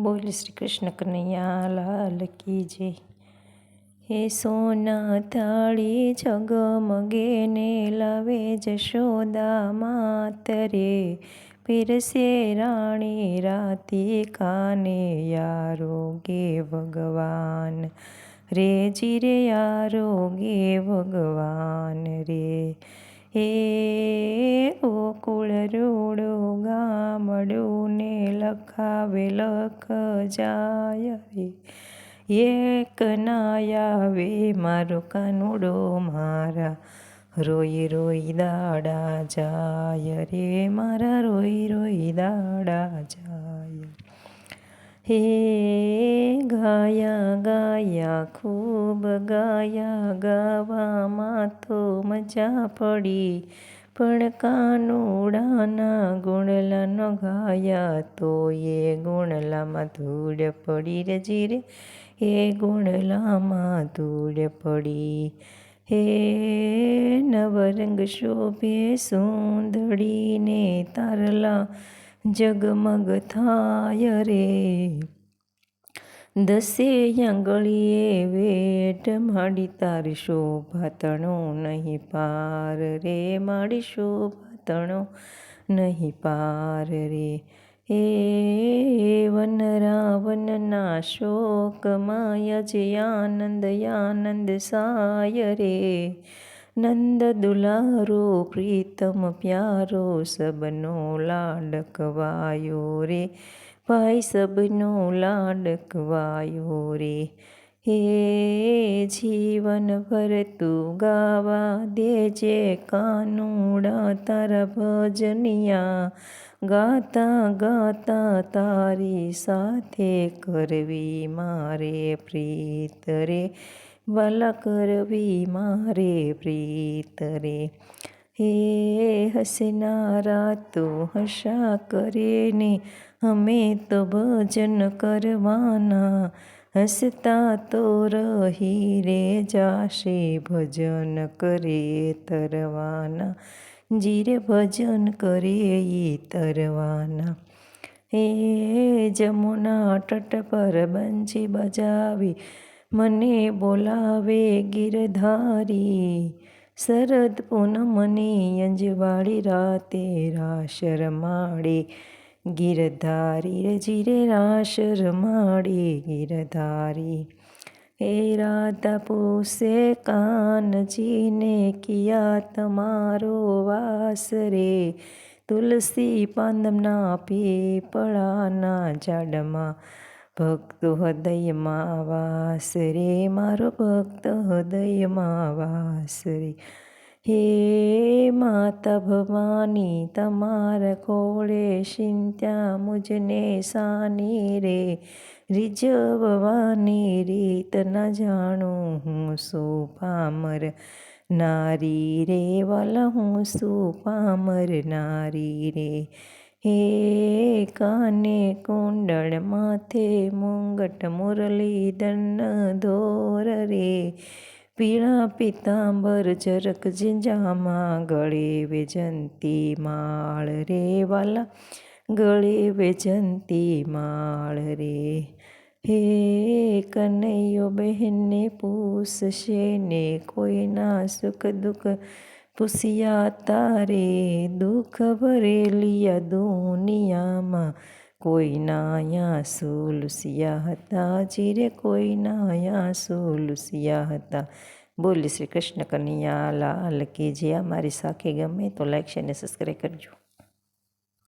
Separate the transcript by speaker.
Speaker 1: બોલ શ્રી કૃષ્ણ કનૈયા, લાલ કી જય. હે સોના થાળી જગમગે ને લાવે જશોદા માતરે. પીરસે રાણી રાતી કાને યારો ગે ભગવાન. રે જીરે યારો ગે ભગવાન રે. હે ગોકુળ રોડો ને લખાવે લખ જાય રે એક આવે મારો કાનુડો મારા. રોઈ રોઈ દાડા જાય રે, મારા રોઈ રોઈ દાડા જાય. હે ગાયા ગાયા, ખૂબ ગાયા ગાવામાં તો મજા પડી. પણ કાનુડાના ગુણલાનો ગાયા તો એ ગુણલામાં ધૂળ પડી રે જીરે એ ગુણલામાં ધૂળ પડી. હે નવરંગ શોભે સુંદડીને તારલા જગમગ થાય રે. દસે આંગળીએ વેટ માડી તારી શોભાતણો નહીં પાર રે, માડી શોભાતણો નહીં પાર રે. હે વન રાવનના શોકમાં જે આનંદ આનંદ સાય રે. નંદ દુલારો, પ્રીતમ પ્યારો, સબનો લાડકવાયો રે. ભાઈ સબનો લાડકવાયો રે. હે જીવન ભર તું ગાવા દેજે કાનુડા તારા ભજનિયા. ગાતા ગાતા તારી સાથે કરવી મારે પ્રીત રે. વાલા કરવી મારે પ્રીત રે. હે હસનારા તું હસા કરે ને અમે તો ભજન કરવાના હસતા તો રહી રે જાશે ભજન કરે તરવાના જીરે ભજન કરે ઈ તરવાના હે જમુના તટ પર બંજી બજાવી મને બોલાવે ગિરધારી શરદ પૂનમની અંજવાળી રાતે રાશર રમાડી ગિરધારી રે જીરે રાશ રમાડી, ગિરધારી. હે રાધા પૂસે કાનજીને, કિયા તમારો વાસ રે. તુલસી પાંદમના પીપળાના ઝાડમાં ભક્તો હૃદયમાં વાસ રે. મારો ભક્ત હૃદયમાં વાસ રે. હે માતા ભવાની તમાર ખોળે શિંત્યા મુજને સાની રે. રીઝવવાની રીત ન જાણું હું શું પામર નારી રે, વલ હું શું પામર નારી રે. હે કાને કુંડળ માથે મુંગટ મુરલી દન ધોર રે. પીળા પિતાંબર ચરક ઝીંઝામાં ગળે વેજંતી માળ રે વાલા, ગળે વેજંતી માળ રે. હે કનૈયો બહેનને પૂછશે ને કોઈના સુખ દુઃખ પૂછ્યા તારે, દુઃખ ભરેલી દુનિયામાં કોઈના અહીંયા સુલુસિયા હતા, જીરે કોઈના અહીંયા સુલુસિયા હતા. બોલી શ્રી કૃષ્ણ કનૈયા લાલ કે જે અમારી સાખી ગમે તો લાઈક છે અને સબસ્ક્રાઈબ કરજો.